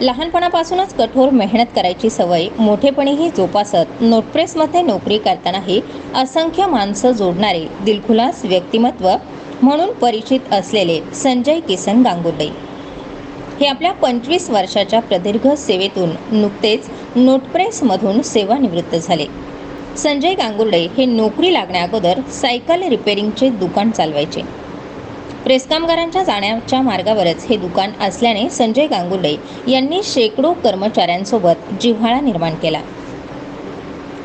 लहानपणापासूनच कठोर मेहनत करायची सवय मोठेपणीही जोपासत नोटप्रेसमध्ये नोकरी करतानाही असंख्य माणसं जोडणारे दिलखुलास व्यक्तिमत्व म्हणून परिचित असलेले संजय किसन गांगुर्डे हे आपल्या पंचवीस वर्षाच्या प्रदीर्घ सेवेतून नुकतेच नोटप्रेसमधून सेवानिवृत्त झाले. संजय गांगुर्डे हे नोकरी लागण्याअगोदर सायकल रिपेरिंगचे दुकान चालवायचे. प्रेस कामगारांच्या जाण्याच्या मार्गावरच हे दुकान असल्याने संजय गांगुर्डे यांनी शेकडो कर्मचाऱ्यांसोबत जिव्हाळा निर्माण केला.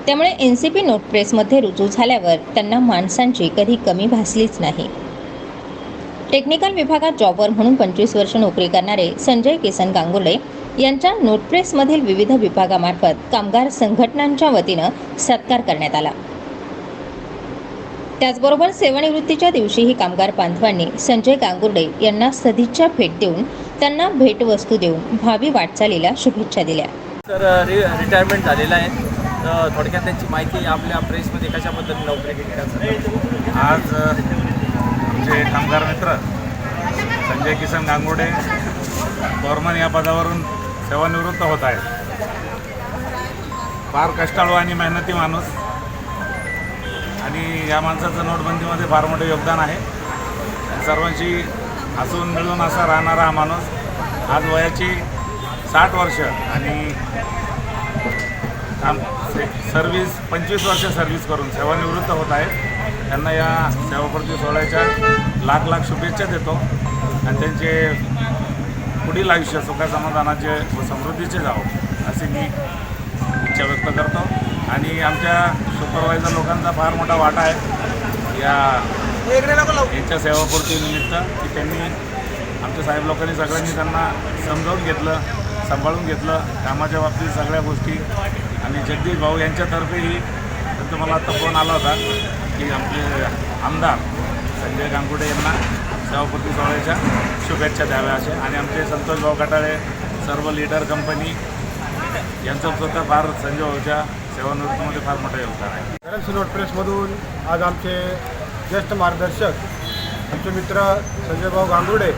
त्यामुळे एन सी पी नोट प्रेसमध्ये रुजू झाल्यावर त्यांना माणसांची कधी कमी भासलीच नाही. टेक्निकल विभागात जॉबवर म्हणून पंचवीस वर्ष नोकरी करणारे संजय किसन गांगुर्डे यांच्या नोटप्रेसमधील विविध विभागामार्फत कामगार संघटनांच्या वतीनं सत्कार करण्यात आला. त्याचबरोबर सेवानिवृत्तीच्या दिवशीही कामगार बांधवांनी संजय गांगुर्डे यांना सदिच्छा भेट देऊन त्यांना भेटवस्तू देऊन भावी वाटचालीला शुभेच्छा दिल्या. तर रि रिटायरमेंट झालेलं आहे. तर थोडक्यात त्यांची माहिती आपल्या प्रेसमध्ये कशा पद्धतीने नोकरी केली त्यांचं आज आमचे कामगार मित्र संजय किसन गांगुर्डे फॉरमन या पदावरून सेवानिवृत्त होत आहेत. फार कष्टाळू आणि मेहनती माणूस. आणि या माणसाचं नोटबंदीमध्ये फार मोठं योगदान आहे. सर्वांशी हसून मिळून असा राहणारा हा माणूस आज वयाची साठ वर्ष आणि काम सर्व्हिस पंचवीस वर्ष सर्व्हिस करून सेवानिवृत्त होत आहेत. त्यांना या सेवाप्रती सोहळ्याच्या लाख लाख शुभेच्छा देतो. आणि त्यांचे पुढील आयुष्य सुखासमाधानाचे व समृद्धीचे जावं असे मी इच्छा व्यक्त करतो. आणि आमच्या सुपरवायझर लोकांचा फार मोठा वाटा आहे. या यांच्या सेवापूर्ती निमित्त की त्यांनी आमच्या साहेब लोकांनी सगळ्यांनी त्यांना समजावून घेतलं सांभाळून घेतलं कामाच्या बाबतीत सगळ्या गोष्टी. आणि जगदीश भाऊ यांच्यातर्फेही त्यांचा मला आता फोन आला होता की आमचे आमदार संजय गांगुडे यांना सेवापूर्ती सोहळ्याच्या शुभेच्छा द्याव्या असे आणि आमचे संतोष भाऊ कटाळे सर्व लीडर कंपनी यांचं स्वतः फार संजय भाऊच्या सेवानिवृत्तीमध्ये फार मोठं योगदान आहे. करन्सी नोट प्रेसमधून आज आमचे ज्येष्ठ मार्गदर्शक आमचे मित्र संजयभाऊ गांगुर्डे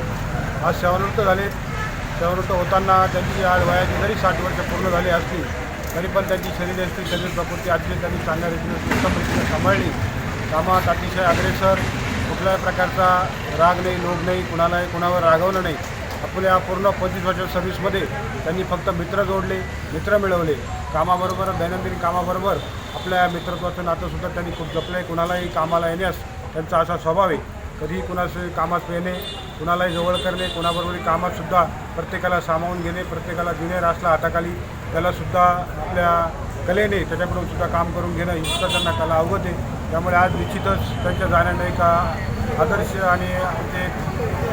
आज सेवानिवृत्त झाले. सेवानिवृत्त होताना त्यांची आज वयाची जरी साठ वर्ष पूर्ण झाली असली तरी पण त्यांची शरीरयष्टी शरीर प्रकृती अतिशय त्यांनी चांगल्या रीतीने उत्तम रीतीने सांभाळली. कामात अतिशय अग्रेसर कुठल्याही प्रकारचा राग नाही लोभ नाही कुणालाही कुणावर रागवलं नाही. आपल्या पूर्ण पंचवीस वर्षाच्या सर्व्हिसमध्ये त्यांनी फक्त मित्र जोडले मित्र मिळवले. कामाबरोबर दैनंदिन कामाबरोबर आपल्या मित्रत्वाचं नातंसुद्धा त्यांनी खूप जपलं आहे कुणालाही कामाला येण्यास त्यांचा असा स्वभाव आहे. कधीही कुणाशी कामात येणे कुणालाही जवळ करणे कुणाबरोबरही कामातसुद्धा प्रत्येकाला सामावून घेणे प्रत्येकाला ज्युनियर असला हाताखाली त्यालासुद्धा आपल्या कलेने त्याच्याकडून सुद्धा काम करून घेणं ही त्यांना कला अवगत आहे. त्यामुळे आज निश्चितच त्यांच्या जाण्याने एका आदर्श आणि आमचे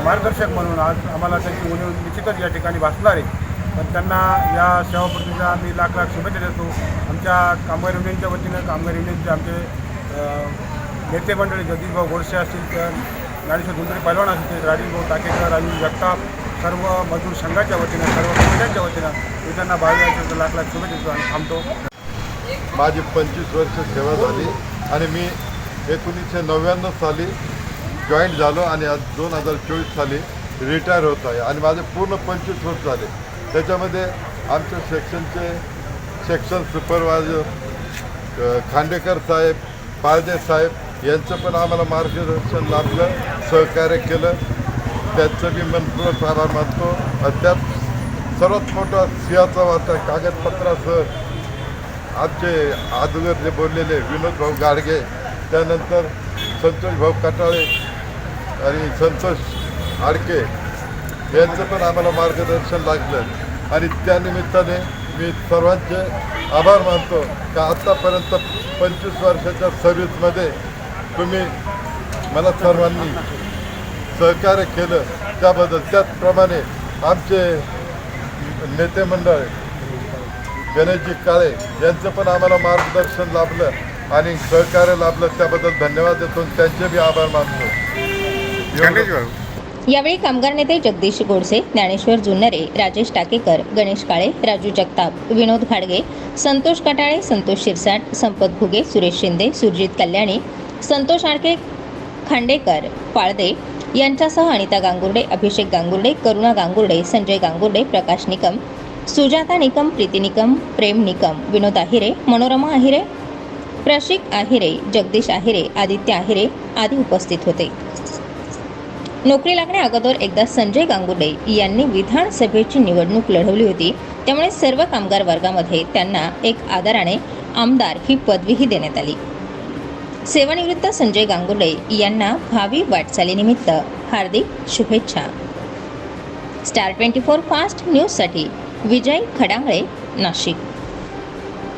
मार्गदर्शक म्हणून आज आम्हाला त्यांची उणीव निश्चितच या ठिकाणी भासणार आहे. पण त्यांना या सेवाप्रतीचा आम्ही लाख लाख शुभेच्छा देतो. आमच्या कामगार युनियनच्या वतीनं कामगार युनियनचे आमचे नेते मंडळी जगदीशभाऊ गोडसे असतील तर ज्ञानेश्वर गुंजरे पैलवान असतील राजीवभाऊ टाकेकर राजीव जगताप सर्व मजूर संघाच्या वतीनं सर्व कंपन्यांच्या वतीनं मी त्यांना बावीस लाख लाख शुभेच्छा देतो आणि थांबतो. माझी पंचवीस वर्ष सेवा झाली आणि मी एकोणीसशे नव्याण्णव साली जॉईंट झालो आणि आज दोन हजार चोवीस साली रिटायर होत आहे. आणि माझे पूर्ण पंचवीस वर्ष झाले. त्याच्यामध्ये आमच्या सेक्शनचे सेक्शन सुपरवायझर खांडेकर साहेब पाळदे साहेब यांचं पण आम्हाला मार्गदर्शन लाभलं सहकार्य केलं. त्यांचं मी मनपूर्वक आभार मानतो. आणि त्यात सर्वात मोठा सिंहाचा वाटा कागदपत्रासह आमचे अगोदर जे बोललेले विनोद भाऊ गाडगे त्यानंतर संतोष भाऊ कटाळे आणि संतोष आडके यांचं पण आम्हाला मार्गदर्शन लागलं. आणि त्यानिमित्ताने मी सर्वांचे आभार मानतो का आत्तापर्यंत पंचवीस वर्षाच्या सर्व्हिसमध्ये तुम्ही मला सर्वांनी सहकार्य केलं. त्याबद्दल त्याचप्रमाणे आमचे नेते मंडळ गणेशजी काळे यांचं पण आम्हाला मार्गदर्शन लाभलं आणि सहकार्य लाभलं. त्याबद्दल धन्यवाद देतो त्यांचे बी आभार मानतो. यावेळी कामगार नेते जगदीश गोडसे ज्ञानेश्वर जुन्नरे राजेश टाकेकर गणेश काळे राजू जगताप विनोद घाडगे संतोष कटाळे संतोष शिरसाट संपत घुगे सुरेश शिंदे सुरजित कल्याणी संतोष आडके खांडेकर पाळदे यांच्यासह अनिता गांगुर्डे अभिषेक गांगुर्डे करुणा गांगुर्डे संजय गांगुर्डे प्रकाश निकम सुजाता निकम प्रीती निकम प्रेम निकम विनोद आहिरे मनोरमा आहिरे प्रशिक आहिरे जगदीश आहिरे आदित्य आहिरे आदी उपस्थित होते. नोकरी लागण्या अगोदर एकदा संजय गांगुले यांनी विधानसभेची निवडणूक लढवली होती. त्यामुळे सर्व कामगार वर्गामध्ये त्यांना एक आदराने आमदार ही पदवीही देण्यात आली. सेवानिवृत्त संजय गांगुले यांना भावी वाटचालीनिमित्त हार्दिक शुभेच्छा. स्टार ट्वेंटी फोर फास्ट न्यूजसाठी विजय खडांगळे नाशिक.